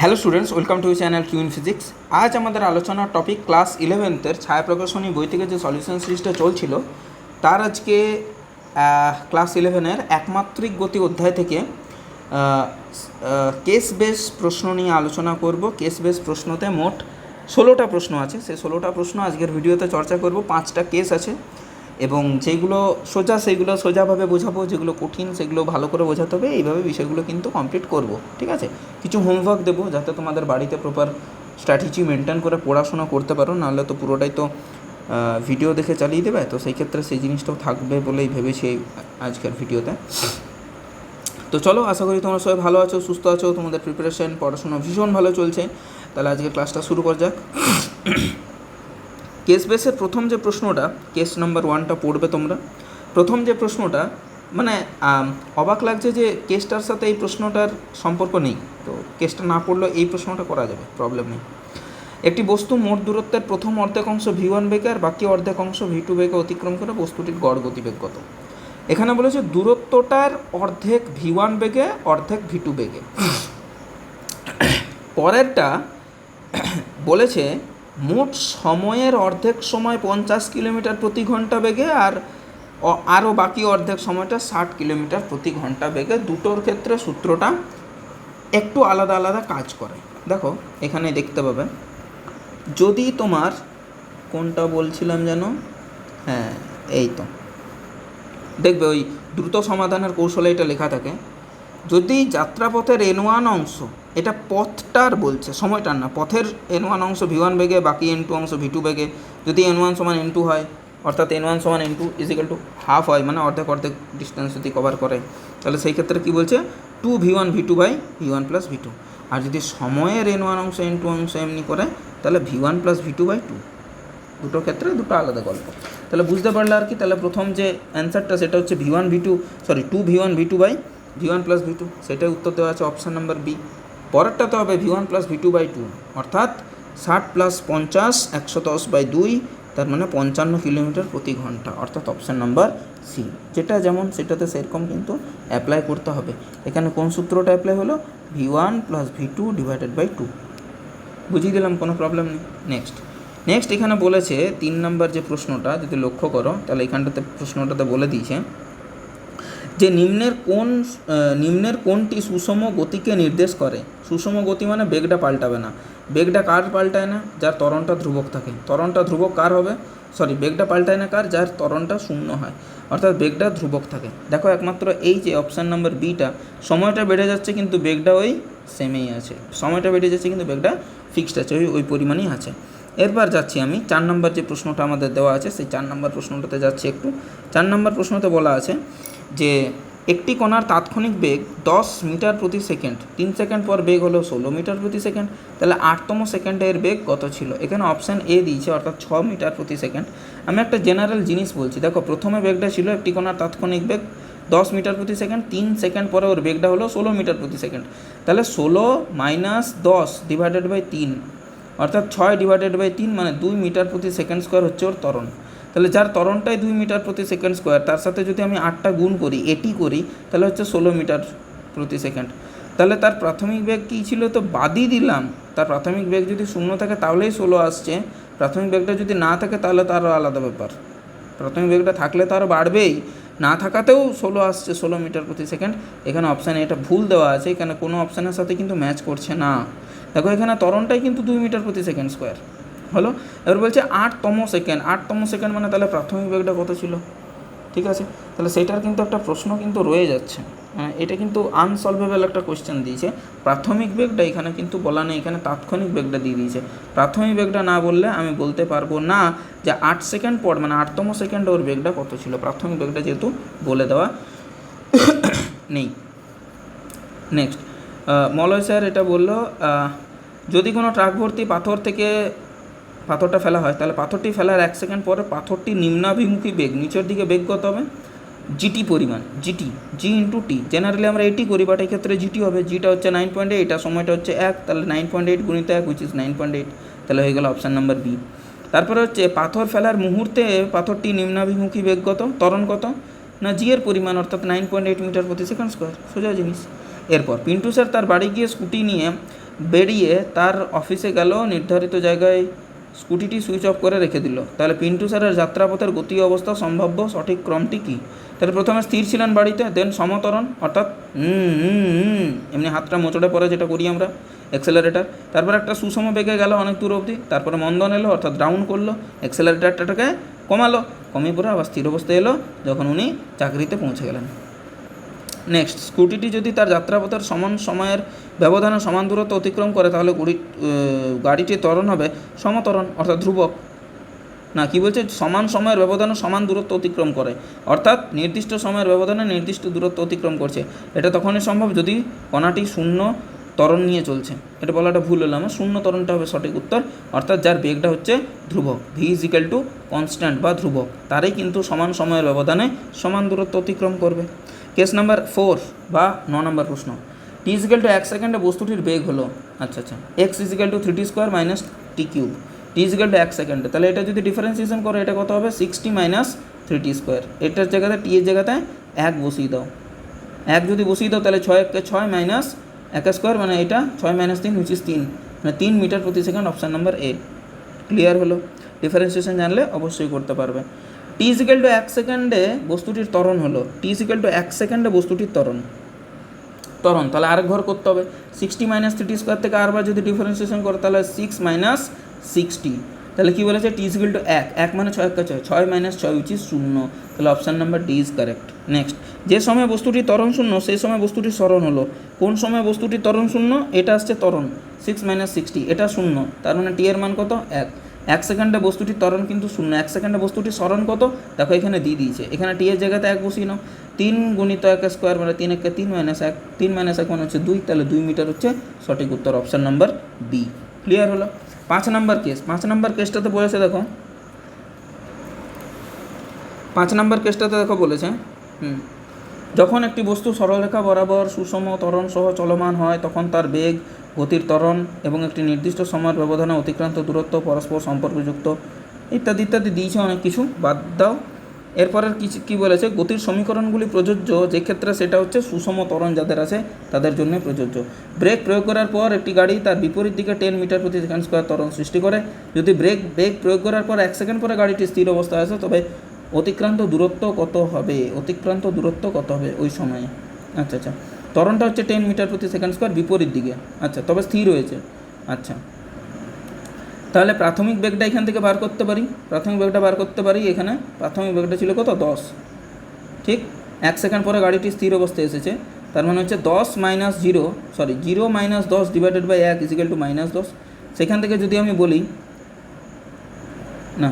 Hello students welcome to channel Q in physics আজ আমাদের আলোচনার টপিক ক্লাস ইলেভেন্থের ছায়া প্রকাশনী বই থেকে যে সলিউশন সিরিজটা চলছিল, তার আজকে ক্লাস ইলেভেনের একমাত্রিক গতি অধ্যায় থেকে কেস বেস প্রশ্ন নিয়ে আলোচনা করব। কেস বেস প্রশ্নতে মোট ষোলোটা প্রশ্ন আছে। সেই ষোলোটা প্রশ্ন আজকের ভিডিওতে চর্চা করব। পাঁচটা কেস আছে। এবং যেগুলো সোজা, সেগুলো সোজাভাবে বোঝাবো, যেগুলো কঠিন, সেগুলো ভালো করে বোঝাতে হবে। এইভাবে বিষয়গুলো কিন্তু কমপ্লিট করব, ঠিক আছে? কিছু হোমওয়ার্ক দেবো যাতে তোমাদের বাড়িতে প্রপার স্ট্র্যাটেজি মেনটেন করে পড়াশোনা করতে পারো। নাহলে তো পুরোটাই তো ভিডিও দেখে চালিয়ে দেবে। তো সেই ক্ষেত্রে সেই জিনিসটাও থাকবে বলেই ভেবেছি আজকের ভিডিওতে তো চলো, আশা করি তোমরা সবাই ভালো আছো, সুস্থ আছো। তোমাদের প্রিপারেশন পড়াশোনা ভীষণ ভালো চলছে। তাহলে আজকে ক্লাসটা শুরু করা যাক। কেস বেসের প্রথম যে প্রশ্নটা, কেস নাম্বার ওয়ানটা পড়বে তোমরা, প্রথম যে প্রশ্নটা মানে অবাক লাগছে যে কেসটার সাথে এই প্রশ্নটার সম্পর্ক নেই। তো কেসটা না পড়লেও এই প্রশ্নটা করা যাবে প্রবলেম নেই। একটি বস্তু মোট দূরত্বের প্রথম অর্ধেক অংশ ভি ওয়ান বেগে আর বাকি অর্ধেক অংশ ভি টু বেগে অতিক্রম করে বস্তুটির গড় গতিবেগ কত? এখানে বলেছে দূরত্বটার অর্ধেক ভি ওয়ান বেগে, অর্ধেক ভি টু বেগে। পরেরটা বলেছে মোট সময়ের অর্ধেক সময় পঞ্চাশ কিলোমিটার প্রতি ঘণ্টা বেগে আর আরও বাকি অর্ধেক সময়টা ষাট কিলোমিটার প্রতি ঘণ্টা বেগে। দুটোর ক্ষেত্রে সূত্রটা একটু আলাদা আলাদা কাজ করে। দেখো, এখানে দেখতে পাবে। যদি তোমার, কোনটা বলছিলাম যেন? হ্যাঁ এই তো। দেখবে ওই দ্রুত সমাধানের কৌশলে এটা লেখা থাকে। যদি যাত্রাপথের এন ওয়ান অংশ এটা পথটার বলছে, সময়টার না, পথের এন ওয়ান অংশ ভি ওয়ান বেগে, বাকি এন টু অংশ ভি টু বেগে। যদি এন ওয়ান সমান এন টু হয়, অর্থাৎ এন ওয়ান সমান N two equal to half হয় মানে অর্ধেক অর্ধেক ডিস্টেন্স যদি কভার করে, তাহলে সেই ক্ষেত্রে কী বলছে? Two V one V two by V one plus V two আর যদি সময়ের এন ওয়ান অংশ এন টু অংশ এমনি করে, তাহলে V one plus V two by two দুটো ক্ষেত্রে দুটো আলাদা গল্প। তাহলে বুঝতে পারলে আর কি, তাহলে প্রথম যে অ্যান্সারটা সেটা হচ্ছে V one V two sorry two V one V two by V one plus V two সেটাই উত্তর দেওয়া আছে অপশান নাম্বার বি পরেরটা তো হবে V one plus V two by two অর্থাৎ ষাট প্লাস পঞ্চাশ একশো দশ বাই দুই, তার মানে পঞ্চান্ন কিলোমিটার প্রতি ঘণ্টা, অর্থাৎ অপশান নাম্বার সি যেটা যেমন সেটাতে সেরকম কিন্তু অ্যাপ্লাই করতে হবে। এখানে কোন সূত্রটা অ্যাপ্লাই হলো? V one plus V two divided by two বুঝিয়ে দিলাম, কোনো প্রবলেম নেই। নেক্সট নেক্সট এখানে বলেছে তিন নম্বর যে প্রশ্নটা, যদি লক্ষ্য করো, তাহলে এখানটাতে প্রশ্নটাতে বলে দিয়েছে যে নিম্নের কোন নিম্নের কোনটি সুষম গতিকে নির্দেশ করে? সুষম গতি মানে বেগটা পাল্টাবে না। বেগটা কার পাল্টায় না? যার ত্বরণটা ধ্রুবক থাকে। ত্বরণটা ধ্রুবক কার হবে? সরি বেগটা পাল্টায় না কার? যার ত্বরণটা শূন্য হয়। অর্থাৎ বেগটা ধ্রুবক থাকে। দেখো একমাত্র এই যে অপশান নাম্বার বিটা সময়টা বেড়ে যাচ্ছে কিন্তু বেগটা ওই সেমেই আছে। সময়টা বেড়ে যাচ্ছে কিন্তু বেগটা ফিক্সড আছে, ওই ওই পরিমাণেই আছে। এরপর যাচ্ছি আমি, চার নম্বর যে প্রশ্নটা আমাদের দেওয়া আছে, সেই চার নম্বর প্রশ্নটাতে যাচ্ছি একটু। চার নম্বর প্রশ্নতে বলা আছে যে একটি কণার তাৎক্ষণিক বেগ দশ মিটার প্রতি সেকেন্ড, তিন সেকেন্ড পর বেগ হলো ষোলো মিটার প্রতি সেকেন্ড, তাহলে আটতম সেকেন্ডে এর বেগ কত ছিল? এখানে অপশান এ দিয়েছে, অর্থাৎ ছ মিটার প্রতি সেকেন্ড। আমি একটা জেনারেল জিনিস বলছি, দেখো প্রথমে বেগটা ছিল একটি কণার তাৎক্ষণিক বেগ দশ মিটার প্রতি সেকেন্ড, তিন সেকেন্ড পরে ওর বেগটা হলো ষোলো মিটার প্রতি সেকেন্ড। তাহলে ষোলো মাইনাস দশ ডিভাইডেড বাই তিন, অর্থাৎ ছয় ডিভাইডেড বাই তিন মানে দুই মিটার প্রতি সেকেন্ড স্কোয়ার হচ্ছে ওর ত্বরণ। তাহলে যার ত্বরণটাই দুই মিটার প্রতি সেকেন্ড স্কোয়ার তার সাথে যদি আমি আটটা গুণ করি, এটি করি, তাহলে হচ্ছে ষোলো মিটার প্রতি সেকেন্ড তাহলে তার প্রাথমিক বেগ কী ছিল? তো বাদই দিলাম। তার প্রাথমিক বেগ যদি শূন্য থাকে, তাহলেই ষোলো আসছে। প্রাথমিক বেগটা যদি না থাকে, তাহলে তারও আলাদা ব্যাপার। প্রাথমিক বেগটা থাকলে তো আরও বাড়বেই। না থাকাতেও ষোলো আসছে, ষোলো মিটার প্রতি সেকেন্ড এখানে অপশানে এটা ভুল দেওয়া আছে। এখানে কোনো অপশানের সাথে কিন্তু ম্যাচ করছে না। দেখো, এখানে তরণটাই কিন্তু দুই মিটার প্রতি সেকেন্ড স্কোয়ার হলো? এবার বলছে আটতম সেকেন্ড। আটতম সেকেন্ড মানে তাহলে প্রাথমিক বেগটা কত ছিল? ঠিক আছে? তাহলে সেটার কিন্তু একটা প্রশ্ন কিন্তু রয়ে যাচ্ছে। হ্যাঁ এটা কিন্তু আনসলভেবল একটা কোয়েশ্চেন দিয়েছে। প্রাথমিক বেগটা এখানে কিন্তু বলা নেই, এখানে তাৎক্ষণিক বেগটা দিয়ে দিয়েছে। প্রাথমিক বেগটা না বললে আমি বলতে পারব না যে আট সেকেন্ড পর মানে আটতম সেকেন্ড ওর বেগটা কত ছিল। প্রাথমিক বেগটা যেহেতু বলে দেওয়া নেই। নেক্সট মলয় স্যার এটা বলল যদি কোনো ট্রাক ভর্তি পাথর থেকে পাথরটা ফেলা হয়, তাহলে পাথরটি ফেলার এক সেকেন্ড পরে পাথরটি নিম্নাভিমুখী বেগ, নিচের দিকে বেগ কত হবে? জিটি পরিমাণ G T G into T generally আমরা এটি করি বাট এই ক্ষেত্রে জিটি হবে জিটা হচ্ছে নাইন পয়েন্ট এইট আর সময়টা হচ্ছে এক, তাহলে নাইন পয়েন্ট এইট গুণিত এক which is nine point eight তাহলে হয়ে গেল অপশান নাম্বার বি তারপরে হচ্ছে পাথর ফেলার মুহূর্তে পাথরটি নিম্নাভিমুখী বেগ কত, ত্বরণ কত? না জি এর পরিমাণ, অর্থাৎ নাইন পয়েন্ট এইট মিটার প্রতি সেকেন্ড স্কোয়ার সোজা জিনিস। এরপর, পিন্টু স্যার তার বাড়ি গিয়ে স্কুটি নিয়ে বেরিয়ে তার অফিসে গেল, নির্ধারিত জায়গায় স্কুটিটি সুইচ অফ করে রেখে দিল। তাহলে পিন্টু স্যারের যাত্রাপথের গতি অবস্থা সম্ভাব্য সঠিক ক্রমটি কী? তাহলে প্রথমে স্থির ছিলেন বাড়িতে দেন সমতরণ, অর্থাৎ এমনি হাতটা মোচড়ে পড়ে যেটা করি আমরা অ্যাক্সেলারেটার তারপর একটা সুষম বেগে গেল অনেক দূর অবধি, তারপরে মন্দন এলো, অর্থাৎ ডাউন করল অ্যাক্সেলারেটারটাকে কমালো, কমিয়ে পরে আবার স্থির অবস্থায় এলো, যখন উনি চাকরিতে পৌঁছে গেলেন। নেক্সট স্কুটিটি যদি তার যাত্রাপথের সমান সময়ের ব্যবধানে সমান দূরত্ব অতিক্রম করে, তাহলে গুড়ি গাড়িটির ত্বরণ হবে সমতরণ, অর্থাৎ ধ্রুবক। না, কি বলছে? সমান সময়ের ব্যবধানে সমান দূরত্ব অতিক্রম করে। অর্থাৎ নির্দিষ্ট সময়ের ব্যবধানে নির্দিষ্ট দূরত্ব অতিক্রম করছে। এটা তখনই সম্ভব যদি কণাটি শূন্য ত্বরণ নিয়ে চলছে। এটা বলাটা ভুল হলো আমার। শূন্য ত্বরণটা হবে সঠিক উত্তর, অর্থাৎ যার বেগটা হচ্ছে ধ্রুবক। ভি ইজিক্যাল টু কনস্ট্যান্ট বা ধ্রুবক। তারই কিন্তু সমান সময়ের ব্যবধানে সমান দূরত্ব অতিক্রম করবে। কেস নাম্বার ফোর বা ন নম্বর প্রশ্ন টি ইজিক্যাল টু এক সেকেন্ডে বস্তুটির বেগ হলো আচ্ছা আচ্ছা X equal to three T square minus T cube T equal to এক সেকেন্ডে তাহলে এটা যদি ডিফারেন্সিয়েশন করো, এটা কত হবে? Sixty minus three T square এটার জায়গাতে টি এর জায়গাতে এক বসিয়ে দাও, এক যদি বসিয়ে দাও, তাহলে ছয় একে ছয় মাইনাস এক স্কোয়ার মানে এটা, ছয় মাইনাস তিন হুইচ ইস তিন মানে তিন মিটার প্রতি second option number A clear হলো? ডিফারেন্সিয়েশন জানলে অবশ্যই করতে পারবে। টি ইজিক্যাল টু এক সেকেন্ডে বস্তুটির ত্বরণ হলো। টি ইজিক্যাল টু এক সেকেন্ডে বস্তুটির ত্বরণ। ত্বরণ, তাহলে আরেক ঘর করতে হবে। সিক্সটি মাইনাস থ্রি স্কোয়ার থেকে আরবার যদি ডিফারেন্সিয়েশন করো, তাহলে সিক্স মাইনাস সিক্সটি তাহলে কী বলেছে? টি ইজিক্যাল টু এক। এক মানে ছয় একটা ছয়। ছয় মাইনাস ছয় উচিত শূন্য। তাহলে option number D is correct next যে সময় বস্তুটি ত্বরণ শূন্য, সেই সময় বস্তুটি স্মরণ হলো। কোন সময় বস্তুটি ত্বরণ শূন্য? এটা আসছে ত্বরণ। সিক্স মাইনাস সিক্সটি এটা শূন্য। তার মানে টি এর মান কত? এক। এক সেকেন্ডে বস্তুটির ত্বরণ কিন্তু শূন্য, এক সেকেন্ডে বস্তুটির স্মরণ কত? দেখো, এখানে দিয়ে দিয়েছে। এখানে টি এর জায়গাতে এক বসিয়ে নাও। তিন গুণিত এক স্কোয়ার মানে তিন একে তিন মাইনাস এক, তিন মাইনাস এক মানে হচ্ছে দুই, তাহলে দুই মিটার হচ্ছে সঠিক উত্তর অপশান নাম্বার বি ক্লিয়ার হলো? পাঁচ নাম্বার কেস পাঁচ নাম্বার কেসটাতে বলেছে, দেখো। পাঁচ নাম্বার কেসটাতে দেখো বলেছে, হুম। যখন একটি বস্তু সরলরেখা বরাবর সুষম ত্বরণ সহ চলমান হয়, তখন তার বেগ গতির ত্বরণ এবং একটি নির্দিষ্ট সময়ের ব্যবধানে অতিক্রান্ত দূরত্ব, পরস্পর সম্পর্কযুক্ত ইত্যাদি ইত্যাদি দিয়েছে অনেক কিছু। বাদ দাও। এরপরের কিছু কী বলেছে? গতির সমীকরণগুলি প্রযোজ্য, যে ক্ষেত্রে সেটা হচ্ছে সুষম ত্বরণ যাদের আছে, তাদের জন্য প্রযোজ্য। ব্রেক প্রয়োগ করার পর একটি গাড়ি তার বিপরীত দিকে টেন মিটার প্রতি সেকেন্ড স্কোয়ার ত্বরণ সৃষ্টি করে। যদি ব্রেক ব্রেক প্রয়োগ করার পর এক সেকেন্ড পরে গাড়িটি স্থির অবস্থায় আসে, তবে অতিক্রান্ত দূরত্ব কত হবে? অতিক্রান্ত দূরত্ব কত হবে ওই সময়ে? আচ্ছা আচ্ছা। ত্বরণটা হচ্ছে টেন মিটার প্রতি সেকেন্ড স্কোয়ার বিপরীত দিকে। আচ্ছা তবে স্থির হয়েছে আচ্ছা। তাহলে প্রাথমিক বেগটা এখান থেকে বার করতে পারি। প্রাথমিক বেগটা বার করতে পারি। এখানে প্রাথমিক বেগটা ছিল কত? দশ। ঠিক? এক সেকেন্ড পরে গাড়িটি স্থির অবস্থায় এসেছে। তার মানে হচ্ছে দশ minus zero sorry zero minus দশ ডিভাইডেড বাই এক ইজিক্যাল টু মাইনাস দশ। সেখান থেকে যদি আমি বলি, না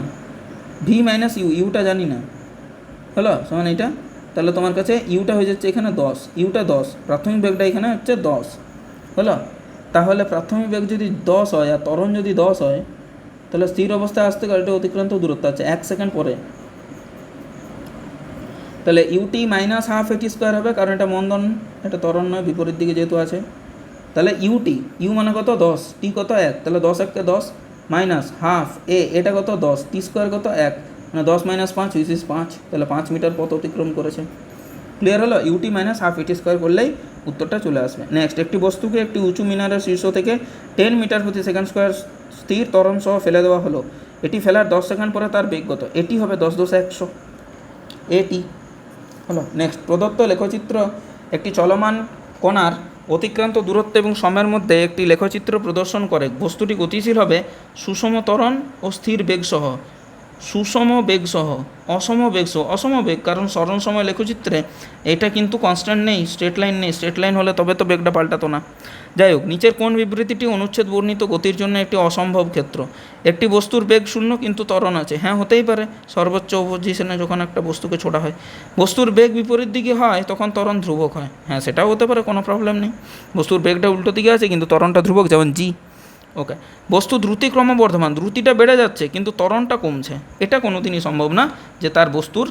ভি মাইনাস ইউ ইউটা জানি না। হলো? সমান এইটা? তাহলে তোমার কাছে ইউটা হয়ে যাচ্ছে এখানে দশ, ইউটা দশ, প্রাথমিক বেগটা এখানে হচ্ছে দশ, হলো? তাহলে প্রাথমিক বেগ যদি দশ হয় আর তরণ যদি দশ হয়, তাহলে স্থির অবস্থায় আসতে গাড়িটা অতিক্রান্ত দূরত্ব আছে, এক সেকেন্ড পরে। তাহলে U T minus half A T square হবে, কারণ এটা মন্দন, এটা তরণ নয়, বিপরীত দিকে যেহেতু আছে। তাহলে ইউটি, ইউ মানে কত? দশ, টি কত? এক, তাহলে দশ এককে দশ, মাইনাস হাফ এ, এটা কত? দশ, টি স্কোয়ার কত? এক। মানে দশ মাইনাস পাঁচ উইচ ইস পাঁচ। তাহলে পাঁচ মিটার পথ অতিক্রম করেছে। ক্লিয়ার হলো? U T minus half A T square করলেই উত্তরটা চলে আসবে। নেক্সট একটি বস্তুকে একটি উঁচু মিনারের শীর্ষ থেকে টেন মিটার প্রতি সেকেন্ড স্কোয়ার স্থির ত্বরণ সহ ফেলে দেওয়া হলো। এটি ফেলার দশ সেকেন্ড পরে তার বেগ কত? এটি হবে দশ দশ একশো। এটি। হলো? নেক্সট প্রদত্ত লেখচিত্র একটি চলমান কণার অতিক্রান্ত দূরত্ব এবং সময়ের মধ্যে একটি লেখচিত্র প্রদর্শন করে। বস্তুটি গতিশীল হবে সুষম ত্বরণ ও স্থির বেগসহ। সুষম বেগসহ অসম বেগসহ অসম বেগ, কারণ স্মরণ সময় লেখচিত্রে এটা কিন্তু কনস্ট্যান্ট নেই স্ট্রেট লাইন নেই স্ট্রেট লাইন হলে তবে তো বেগটা পাল্টাতো না। যাই হোক, নিচের কোন বিবৃতিটি অনুচ্ছেদ বর্ণিত গতির জন্য একটি অসম্ভব ক্ষেত্র। একটি বস্তুর বেগ শূন্য কিন্তু ত্বরণ আছে। হ্যাঁ হতেই পারে, সর্বোচ্চ পজিশনে যখন একটা বস্তুকে ছোটা হয়। বস্তুর বেগ বিপরীত দিকে হয়, তখন ত্বরণ ধ্রুবক হয়। হ্যাঁ সেটাও হতে পারে, কোনো প্রবলেম নেই। বস্তুর বেগটা উল্টো দিকে আছে, কিন্তু ত্বরণটা ধ্রুবক, যেমন জি ওকে বস্তু দ্রুতি ক্রমবর্ধমান, দ্রুতিটা বেড়ে যাচ্ছে, কিন্তু ত্বরণটা কমছে। এটা কোনো দিনই সম্ভব না যে তার বস্তুর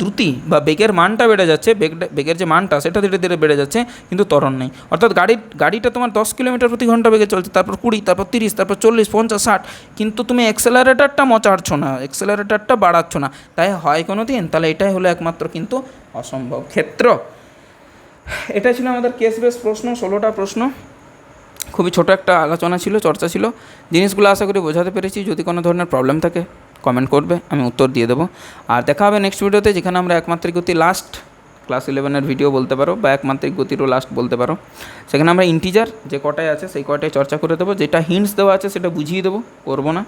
দ্রুতি বা বেগের মানটা বেড়ে যাচ্ছে বেগটা বেগের যে মানটা সেটা ধীরে ধীরে বেড়ে যাচ্ছে, কিন্তু ত্বরণ নেই। অর্থাৎ গাড়ির গাড়িটা তোমার দশ কিলোমিটার প্রতি ঘণ্টা বেগে চলছে, তারপর কুড়ি, তারপর তিরিশ, তারপর চল্লিশ, পঞ্চাশ, ষাট, কিন্তু তুমি এক্সেলারেটারটা মচাড়ছো না এক্সেলারেটারটা বাড়াচ্ছ না। তাই হয় কোনো দিন তাহলে এটাই হলো একমাত্র কিন্তু অসম্ভব ক্ষেত্র। এটা ছিল আমাদের কেস বেস প্রশ্ন, ষোলোটা প্রশ্ন। খুবই ছোট একটা আলোচনা ছিল, চর্চা ছিল। জিনিসগুলো আশা করি বোঝাতে পেরেছি। যদি কোনো ধরনের প্রবলেম থাকে কমেন্ট করবে, আমি উত্তর দিয়ে দেবো। আর দেখা হবে নেক্সট ভিডিওতে যেখানে আমরা একমাত্রিক গতি লাস্ট ক্লাস ইলেভেনের ভিডিও বলতে পারো, বা একমাত্রিক গতিরও লাস্ট বলতে পারো। সেখানে আমরা ইন্টিজার যে কটায় আছে, সেই কটায় চর্চা করে দেবো। যেটা হিন্টস দেওয়া আছে, সেটা বুঝিয়ে দেবো, করব না।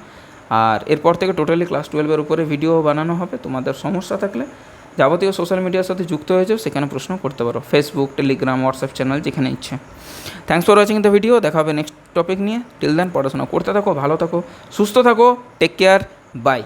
আর এরপর থেকে টোটালি ক্লাস টুয়েলভের উপরে ভিডিও বানানো হবে। তোমাদের সমস্যা থাকলে যাবতীয় সোশ্যাল মিডিয়ার সাথে যুক্ত হয়ে যাও, সেখানে প্রশ্ন করতে পারো। ফেসবুক টেলিগ্রাম হোয়াটসঅ্যাপ চ্যানেল যেখানে ইচ্ছে। Thanks for watching the video দেখা হবে নেক্সট টপিক নিয়ে। টিল দেন পড়াশোনা করতে থাকো, ভালো থাকো, সুস্থ থাকো টেক কেয়ার বাই